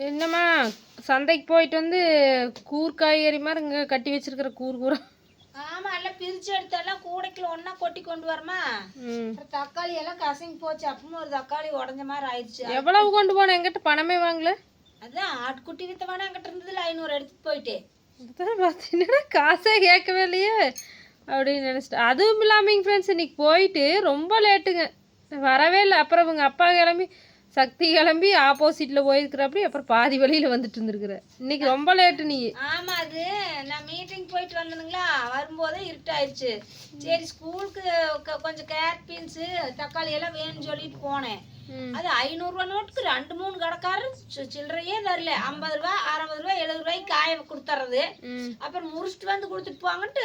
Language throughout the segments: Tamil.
என்னம்மா சந்தைக்கு போயிட்டு வந்து கூர் காய்கறி மாதிரி இங்கே கட்டி வச்சிருக்கிற கூர் கூரா ஆமா எல்லாம் பிரிச்சு எடுத்தாலாம் கூடைக்குள்ள ஒண்ணா கொட்டி கொண்டு வரமா? தக்காளி எல்லாம் கசங்கி போச்சு. அப்பவும் ஒரு தக்காளி உடஞ்ச மாதிரி ஆயிடுச்சு. எவ்வளவு கொண்டு போனேன் என்கிட்ட பணமே வாங்கல. அதான் ஆட்டுக்குட்டி வித்தவனா அங்கிட்ட இருந்ததுல ஐநூறு எடுத்துட்டு அதுதான் பார்த்தீங்கன்னா காசே கேட்கவே இல்லையே அப்படின்னு நினச்சிட்டு அதுவும் இல்லாமல் ஃப்ரெண்ட்ஸ் இன்னைக்கு போயிட்டு ரொம்ப லேட்டுங்க வரவே இல்லை. அப்புறம் இவங்க அப்பா கிளம்பி சக்தி கிளம்பி ஆப்போசிட்டில் போயிருக்கிறப்படி அப்புறம் பாதி வழியில் வந்துட்டு இருந்திருக்கிற. இன்னைக்கு ரொம்ப லேட்டு நீ. ஆமா அது நான் மீட்டிங் போயிட்டு வந்தனுங்களா? வரும்போதே இருட்டாயிருச்சு. சரி ஸ்கூலுக்கு கொஞ்சம் கேரட் பீன்ஸு தக்காளி எல்லாம் வேணும்னு சொல்லிட்டு போனேன். அது ஐநூறுரூவா நோட்டுக்கு ரெண்டு மூணு கடைக்காரர் சில்லறையே தரல. ஐம்பது ரூபா அறுபது ரூபா எழுபது ரூபாய்க்கு காய கொடுத்துறது அப்புறம் முறிச்சிட்டு வந்து கொடுத்துட்டு போங்கன்ட்டு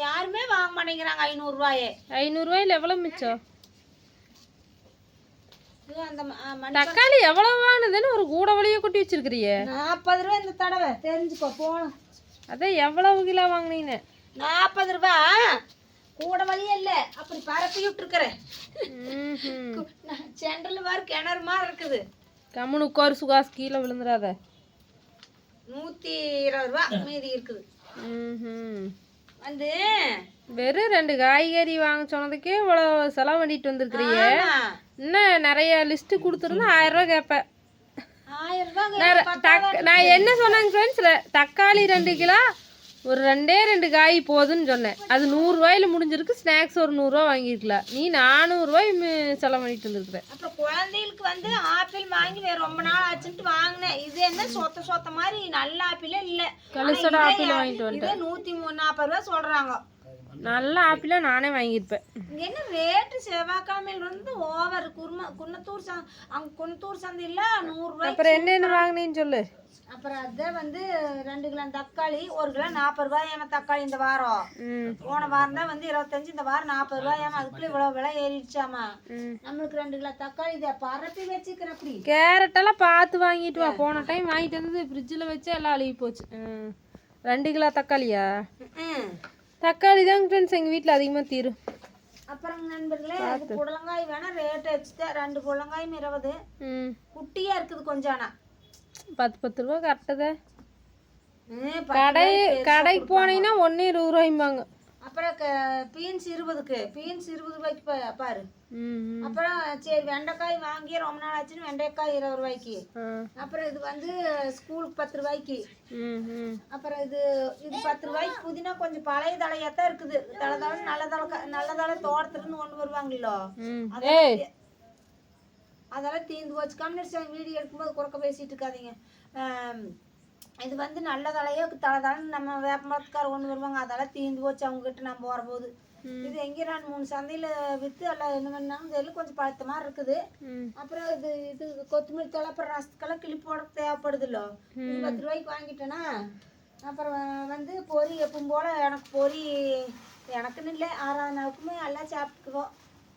யாருமே வாங்க மாட்டேங்கிறாங்க ஐநூறுரூவாயே ஐநூறுரூவாயில் எவ்வளோ மிச்சம் இது அந்த ம- ஆ, மண் தக்காளி எவ்வளவானதுன்னு ஒரு கூட வழியை கொட்டி வச்சிருக்கிறியே. நாற்பது ரூபா இந்த தடவை. தெரிஞ்சுக்கோ போகணும். அதான் எவ்வளவு கிலோ வாங்கினீங்க நாற்பது ரூபா? கூட வழியே இல்லை. அப்படி பரப்பி விட்டுருக்குறேன் சென்டரில் வேறு கிணறு மாதிரி இருக்குது. கம்முனு உட்காரு சுகாஸ் கீழே விழுந்துடாத நூற்றி இருபது ரூபா மீதி இருக்குது. வந்து வெறும் ரெண்டு காய்கறி வாங்க சொன்னதுக்கே இவ்வளோ செலவு பண்ணிட்டு வந்திருக்கிறிய. ஆமா, இன்னும் நிறைய லிஸ்ட்டு கொடுத்துருந்தா ஆயிரம் ரூபா கேட்பேன். நான் என்ன சொன்னேங்க ஃப்ரெண்ட்ஸ் தக்காளி ரெண்டு கிலோ ஒரு ரெண்டே ரெண்டு காய் போதுன்னு சொன்னேன். அது நூறுரூவாயில் முடிஞ்சிருக்கு ஸ்நாக்ஸ் ஒரு நூறுரூவா வாங்கியிருக்கலாம் நீ நானூறுரூவாய் செலவு பண்ணிட்டு அப்புறம் குழந்தைகளுக்கு வந்து ஆப்பிள் வாங்கி வேற ரொம்ப நாள் ஆச்சுன்ட்டு வாங்கினேன். இது என்ன சொத்த சொத்த மாதிரி நல்ல ஆப்பிளே இல்லை. கலிசோட ஆப்பிள் வாங்கிட்டு இதே நூற்றி மூணு நாற்பது ரூபா சொல்கிறாங்க நல்ல ஆப்பிளாக நானே வாங்கியிருப்பேன். இங்க என்ன ரேட்டு செவ்வாய்க்கிழமையில இருந்து ஓவர் குரும குன்னத்தூர் சந்தை அங்க குன்னத்தூர் சந்தையில நூறுரூவாய்க்கு அப்புறம் என்னென்ன வாங்கினேன்னு சொல்லு. அப்புறம் அதான் வந்து ரெண்டு கிலோ தக்காளி ஒரு கிலோ நாற்பது ரூபாய் ஏமா தக்காளி இந்த வாரம். போன வாரம் தான் வந்து இருபத்தஞ்சு இந்த வாரம் நாற்பது ரூபாய் ஏமா அதுக்குள்ள இவ்வளவு விலை ஏறிடுச்சாமா. நம்மளுக்கு ரெண்டு கிலோ தக்காளி இதை பரப்பி வச்சுக்கிற அப்படி கேரட்டெல்லாம் பார்த்து வாங்கிட்டு வா. போன டைம் வாங்கிட்டு வந்தது ஃப்ரிட்ஜில் வச்சு எல்லாம் அழுகி போச்சு. ரெண்டு கிலோ தக்காளியா. தக்காளி தான் ஃப்ரெண்ட்ஸ் எங்கள் வீட்டில் அதிகமாக தீரும். அப்புறம் நண்பர்களே இது புடலங்காய் வேணா ரேட் வச்சுட்டேன் ரெண்டு புடலங்காயும் இருபது. குட்டியா இருக்குது கொஞ்சம் ஆனா. பத்து பத்து ரூபா கரெக்டுதே கடை கடைக்கு போனீங்கன்னா ஒன்று இருபது ரூபாய்ம்பாங்க. அப்புறம் பீன்ஸ் இருபதுக்கு பீன்ஸ் இருபது ரூபாய்க்கு பாரு. அப்புறம் சரி வெண்டைக்காய் வாங்கி ரொம்ப நாள் ஆச்சுன்னு வெண்டைக்காய் இருபது ரூபாய்க்கு. அப்புறம் இது வந்து ஸ்கூலுக்கு பத்து ரூபாய்க்கு. அப்புறம் இது இது பத்து ரூபாய்க்கு புதினா கொஞ்சம் பழைய தலையா தான் இருக்குது. தலை தலை நல்ல தலை நல்ல தலை தோட்டத்துலேருந்து கொண்டு வருவாங்களோ அதெல்லாம் தீந்து கம்யூனிஸ்ட் வீடியோ எடுக்கும்போது குறுக்க பேசிட்டு இருக்காதீங்க. இது வந்து நல்ல தலையோ தலை தலைன்னு நம்ம வேப்பமரத்துக்கார கொண்டு வருவாங்க. அதெல்லாம் தீந்து போச்சு அவங்க கிட்ட நம்ம வரும்போது இது எங்கே மூணு சந்தையில் விற்று எல்லாம் என்ன பண்ணாங்க தெரியல கொஞ்சம் பழுத்த மாதிரி இருக்குது. அப்புறம் இது இது கொத்தமல்லி தலை அப்புறம் ரசத்துக்கெல்லாம் கிளி போட தேவைப்படுதுல்ல. இது பத்து ரூபாய்க்கு வாங்கிட்டேனா அப்புறம் வந்து பொரி எப்பவும் போல் எனக்கு பொரி எனக்குன்னு இல்லை. ஆறாவது நாளுக்குமே எல்லாம் சாப்பிட்டுக்குவோம்.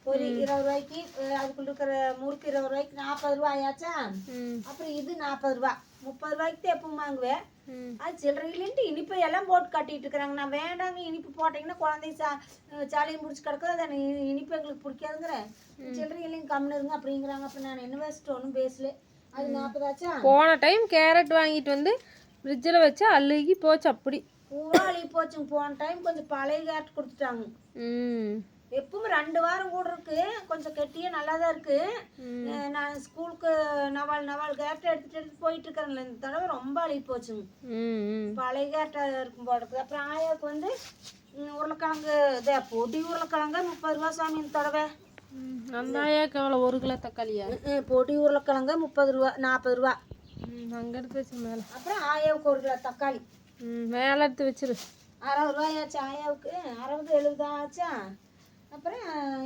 பொரி இருபது ரூபாய்க்கு அதுக்குள்ள இருக்கிற முறுக்கு இருபது ரூபாய்க்கு நாற்பது ரூபா ஆயாச்சா? அப்புறம் இது நாற்பது ரூபா. முப்பது ரூபாய்க்கு தான் எப்பவும் வாங்குவேன். அது சில்லறையிலேன்ட்டு இனிப்பு எல்லாம் போட்டு கட்டிட்டு இருக்கிறாங்க. நான் வேண்டாங்க இனிப்பு போட்டிங்கன்னா குழந்தை சா சாலையும் பிடிச்சி கிடக்குது. அது இனிப்பு எங்களுக்கு பிடிக்காதுங்கிறேன். சில்லறையிலையும் கம்முன்னு இருங்க அப்படிங்கிறாங்க. அப்போ நான் என்ன வச்சுட்டு ஒன்றும் பேசல. அது நாற்பதாச்சா? போன டைம் கேரட் வாங்கிட்டு வந்து ஃப்ரிட்ஜில் வச்சு அழுகி போச்சு அப்படி. பூரா அழுகி போச்சுங்க. போன டைம் கொஞ்சம் பழைய கேரட் கொடுத்துட்டாங்க. ம். எப்பவும் ரெண்டு வாரம் கூட இருக்கு. கொஞ்சம் கெட்டியே நல்லா தான் இருக்கு நான் ஸ்கூலுக்கு நவால் நவால் கேரட் எடுத்துட்டு எடுத்து போயிட்டு இருக்கிறேன்ல இந்த தடவை ரொம்ப அழுகி போச்சுங்க. பழைய கேரட்டாக இருக்கும் இருக்குது. அப்புறம் ஆயாவுக்கு வந்து உருளைக்கிழங்கு இதே பொடி உருளைக்கிழங்கு முப்பது ரூபா சாமி இந்த தடவை. அந்த ஆயாக்கு எவ்வளோ ஒரு கிலோ தக்காளியா? பொடி உருளைக்கிழங்கு முப்பது ரூபா நாற்பது ரூபா. அங்கே எடுத்து வச்சு மேலே. அப்புறம் ஆயாவுக்கு ஒரு கிலோ தக்காளி. மேலே எடுத்து வச்சிரு. அறுபது ரூபாயாச்சு ஆயாவுக்கு. அறுபது எழுபது ஆச்சா? அப்புறம்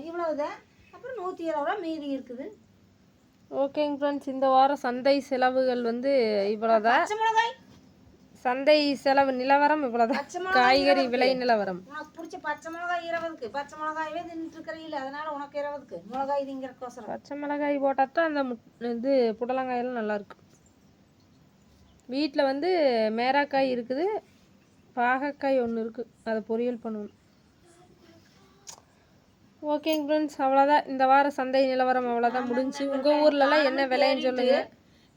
இவ்வளவுதான். அப்புறம் நூற்றி இருபது ரூபா மீதி இருக்குது. ஓகேங்க ஃப்ரெண்ட்ஸ் இந்த வாரம் சந்தை செலவுகள் வந்து இவ்வளோதான் பச்சை மிளகாய். சந்தை செலவு நிலவரம் இவ்வளோதான் காய்கறி விலை நிலவரம். உனக்கு பிடிச்ச பச்சை மிளகாய் இருபதுக்கு. பச்சை மிளகாயவே தின்னுட்டு அதனால உனக்கு இருபதுக்கு. மிளகாய் திங்கிறக்கோசரம் பச்சை மிளகாய் போட்டால் தான் அந்த இது புடலங்காயெல்லாம் நல்லா இருக்கும் வீட்டில் வந்து மேராக்காய் இருக்குது பாகக்காய் ஒன்று இருக்குது அதை பொரியல் பண்ணணும் ஓகேங்க ஃப்ரெண்ட்ஸ் அவ்வளோதான் இந்த வாரம் சந்தை நிலவரம் அவ்வளோதான் முடிஞ்சு. உங்கள் ஊர்லலாம் என்ன விலைன்னு சொல்லுங்கள்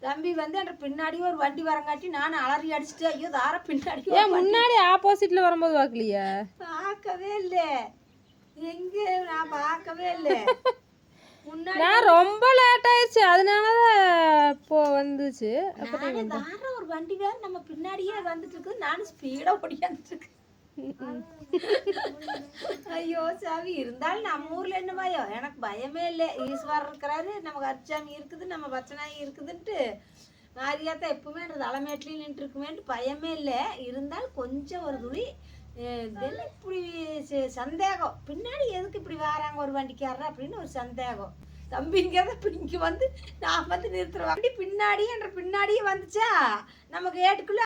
தம்பி வந்து என்ற பின்னாடியே ஒரு வண்டி வரங்காட்டி நான் அலறி அடிச்சுட்டு ஐயோ தார பின்னாடி ஏன் முன்னாடி ஆப்போசிட்ல வரும்போது பார்க்கலையா? பார்க்கவே இல்லை. எங்க நான் பார்க்கவே இல்லை. நான் ரொம்ப லேட் ஆயிடுச்சு. அதனால தான் இப்போ வந்துச்சு. ஒரு வண்டி வேற நம்ம பின்னாடியே வந்துட்டு இருக்கு நானும் ஸ்பீடா ஓடியாந்துட்டு இருக்கேன். ஐயோ சாமி இருந்தாலும் நம்ம ஊர்ல என்ன பயம் எனக்கு பயமே இல்லை. ஈஸ்வரர் இருக்கிறாரு நமக்கு கரிச்சாமி இருக்குது நம்ம பச்சனாயி இருக்குதுன்ட்டு மாரியாத்தா எப்பவுமே அந்த தலைமேட்லையும் நின்று இருக்குமேன்ட்டு பயமே இல்லை. இருந்தாலும் கொஞ்சம் ஒரு துளி இதெல்லாம் இப்படி சந்தேகம். பின்னாடி எதுக்கு இப்படி வராங்க ஒரு வண்டிக்காரர் அப்படின்னு ஒரு சந்தேகம். தம்பிங்கிறத இப்ப இங்க வந்து நான் வந்து நிறுத்துறேன். வண்டி பின்னாடியே என்ற பின்னாடியே வந்துச்சா? நம்ம கேட்டுக்குள்ள